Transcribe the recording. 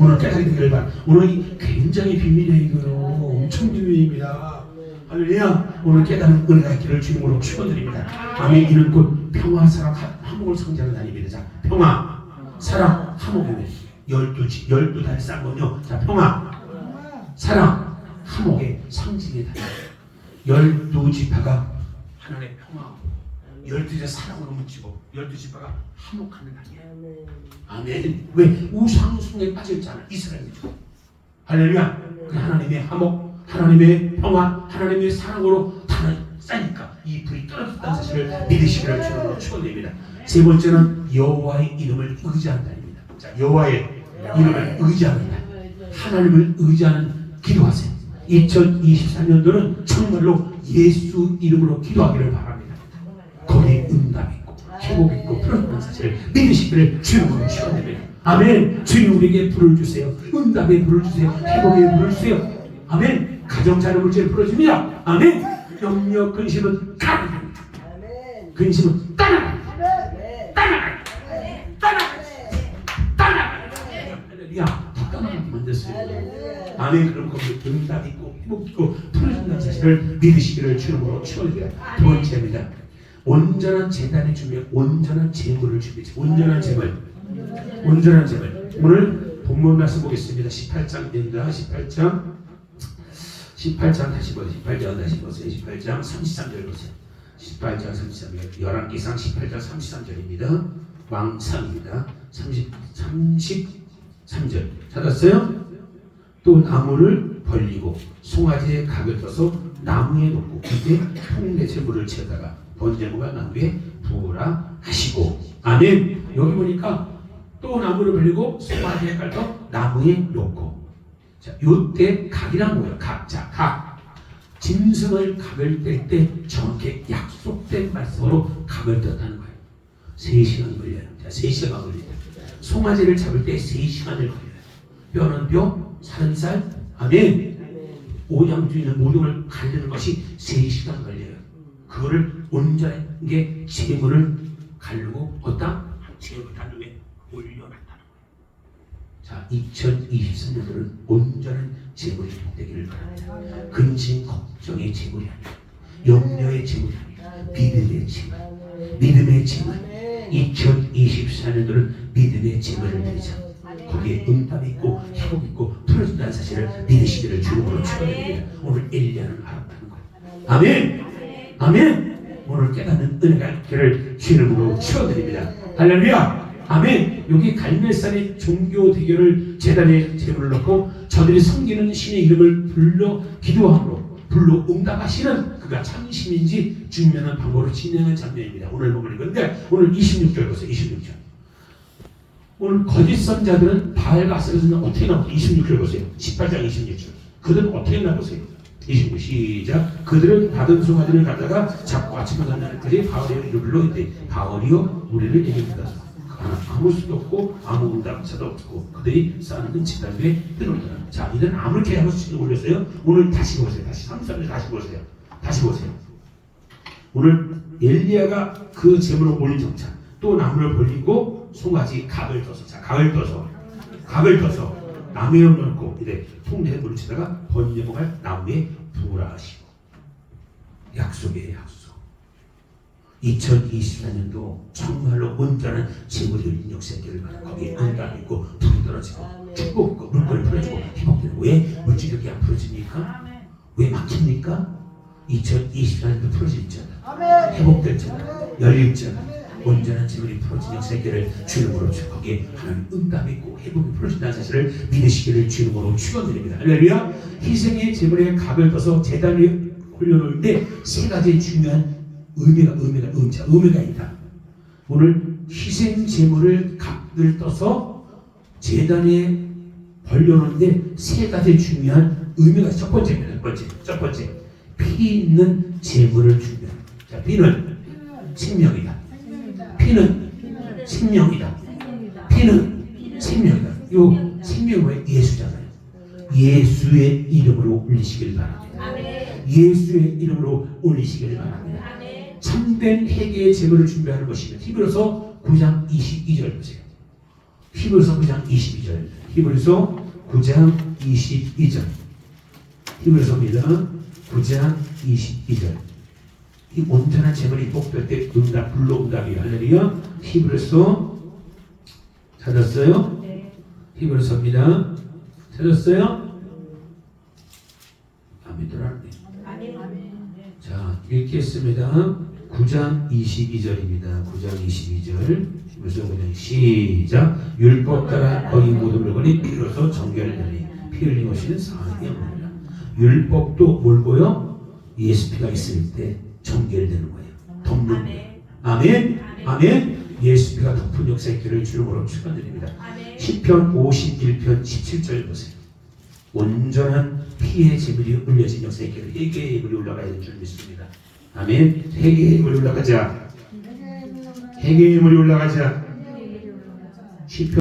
오늘 되기를 바랍니다. 오늘 굉장히 비밀이에요 이거요. 엄청 비밀입니다. 할렐루야. 오늘 깨닫는 은혜가 있기를 주님으로 축원드립니다. 아멘. 이는 곧 평화, 사랑, 화- 화목을 성장하는 날입니다. 자, 평화, 사랑, 화목이네. 열두 지- 열두 달이 싼 건요. 자, 평화, 사랑, 화목의 상징이 다. 열두 지파가 하나님의 평화, 열두 지 사랑으로 뭉치고 열두 지파가 화목하는 날이에요. 아멘. 왜 우상 숭에 빠졌잖아 이스라엘이. 할렐루야. 그 하나님의 화목, 하나님의 평화, 하나님의 사랑으로 다는 싸니까 이 불이 떨어졌다는 사실을 믿으시기를 주님으로 축원드립니다. 세 번째는 여호와의 이름을 의지한다입니다. 자, 여호와의 이름을 의지합니다. 하나님을 의지하는 기도하세요. 2024년도는 정말로 예수 이름으로 기도하기를 바랍니다. 응답 있고 풀어주는 사실을 믿으시기를 주님으로 축원드립니다. 아멘. 주님 우리에게 불을 주세요. 응답의 불을 주세요. 회복의 불을 주세요. 아멘. 가정 자녀 문제를 풀어줍니다. 아멘. 영역 근심은 가능합니다. 근심은 따라갑니다. 따라갑니다. 따라갑니다. 따라갑니다. 할렐루야. 다 따라가게 만들었어요. 아멘. 그럼 거기 응답 있고 회복 있고 풀어준다는 사실을 믿으시기를 주님으로 축원드립니다. 두 번째입니다. 온전한 재단의 준비, 온전한 재물을 준비해. 온전한 재물. 온전한 재물. 오늘 본문 말씀 보겠습니다. 18장입니다. 18장. 18장 다시 보세요. 18장 다시 보세요. 18장 33절 보세요. 18장 33절. 11기상 18장 33절입니다. 왕상입니다. 30, 33절. 찾았어요? 또 나무를 벌리고 송아지에 각을 떠서 나무에 놓고 그때 통대체 물을 채다가 번제무가 나무에 부으라 하시고. 아멘. 여기 보니까 또 나무를 벌리고 송아지에 깔떠 나무에 놓고. 자 요때 각이란 뭐예요. 각자 각. 짐승을 각을 뗄때 정확히 약속된 말씀으로 각을 떴다는 거예요. 3시간 걸려요. 자 3시간 걸립니다 송아지를 잡을 때 3시간을 걸려요. 뼈는 뼈, 살은 살, 아멘. 오양주의는 모든 걸 가르는 것이 3시간 걸려요. 그거를 온전하게 재물을 가르고 어디다? 재물 단위에 올려놨다는 거예요. 자, 2023년도는 온전한 재물이 되기를 바랍니다. 근심, 걱정의 재물이 아니라 염려의 재물이 아니라 믿음의 재물, 믿음의 재물. 2024년도는 믿음의 재물을 드리자. 거기에 응답이 있고 회복 있고 풀어준다는 사실을 믿으 시기를 주님으로 축원드립니다. 오늘 엘리야는 알았다는 거예요. 아멘. 아멘. 오늘 깨닫는 은혜가 있기를 주님으로 축원드립니다. 할렐루야. 아멘. 여기 갈멜산의 종교 대결을 재단에 제물을 넣고 저들이 섬기는 신의 이름을 불러 기도함으로 불러 응답하시는 그가 참신인지 증명하는 방법으로 진행한 장면입니다. 오늘 보는 건데 오늘 26절 보세요. 26절. 오늘 거짓 선자들은 아세르는 어떻게 나오죠? 26절 보세요. 18장 26절. 그들은 어떻게 나오세요? 29 시작. 그들은 받은 송아지를 갖다가 잡고 아침마다 날까지 바알의 이름을 불러이되 바알이요 우리를 이깁니다. 아무 수도 없고 아무 응답차도 없고 그들이 쌓는 집단 위에 뜨는다. 자, 이들은 아무렇게 수치를 올렸어요. 오늘 다시 보세요. 다시 33절 다시 보세요. 다시 보세요. 오늘 엘리야가 그 제물을 올린 정차 또 나무를 벌리고 송아지 각을 떠서 자 각을 떠서 각을 떠서 나무에 넣고 이래 통대에 물을 치다가 번제목할 나무에 부으라 하시고. 약속이에요 약속. 2024년도 정말로 온전한 제물이 열린 역사기를 바라 거기에 응답 있고 불이 떨어지고 축복 있고 물건을 풀어주고 회복되는 왜 물질력이 안 풀어집니까? 왜 막힙니까? 2024년도 풀어지잖아 회복됐잖아 열렸잖아 온전한 제물이 풀어진 역사기를 주님으로 주 거기에 하나님 응답이 있고 회복이 풀어진다는 사실을 믿으시기를 주님으로 축원드립니다. 할렐루야. 희생의 제물에 각을 떠서 재단을 올려놓는데 세 가지 중요한 의미가 의미가 의미가 의미가 있다. 오늘 희생 제물을 각을 떠서 재단에 벌려놓는데 세 가지 중요한 의미가 첫 번째입니다. 첫 번째. 첫 번째. 피 있는 제물을 준비합니다 자 피는 생명이다 피는 생명이다. 피는 생명이다. 요 생명은 예수잖아요. 예수의 이름으로 올리시길 바랍니다. 예수의 이름으로 올리시길 바랍니다. 참된 회개의 제물을 준비하는 것이며 히브리서 9장 22절 보세요. 히브리서 9장 22절. 히브리서 9장 22절. 히브리서입니다. 9장 22절. 이 온전한 재물이 복될 때 응답, 불로응답이 할렐루야. 히브리서 찾았어요? 네. 히브리서입니다. 찾았어요? 아멘더라. 아멘. 아멘. 자, 읽겠습니다. 9장 22절입니다. 9장 22절. 히브리서 9장 시작. 율법 따라 거의 모든 물건이 피로서 정결되니 피 흘린 것이는 사함이 없느니라. 율법도 뭘고요? 예수 피가 있을 때 정결되는 거예요. 덮는. 아멘. 아멘. 예수 피가 덮은 역사의 길을 주름으로 축원드립니다. 10편 51편 17절 보세요. 온전한 피의 제물이 흘려진 역사의 길을 회개의 힘을 올라가야 될 줄 믿습니다. 아멘. 회개의 힘을 올라가자. 회개의 힘을 올라가자. 10편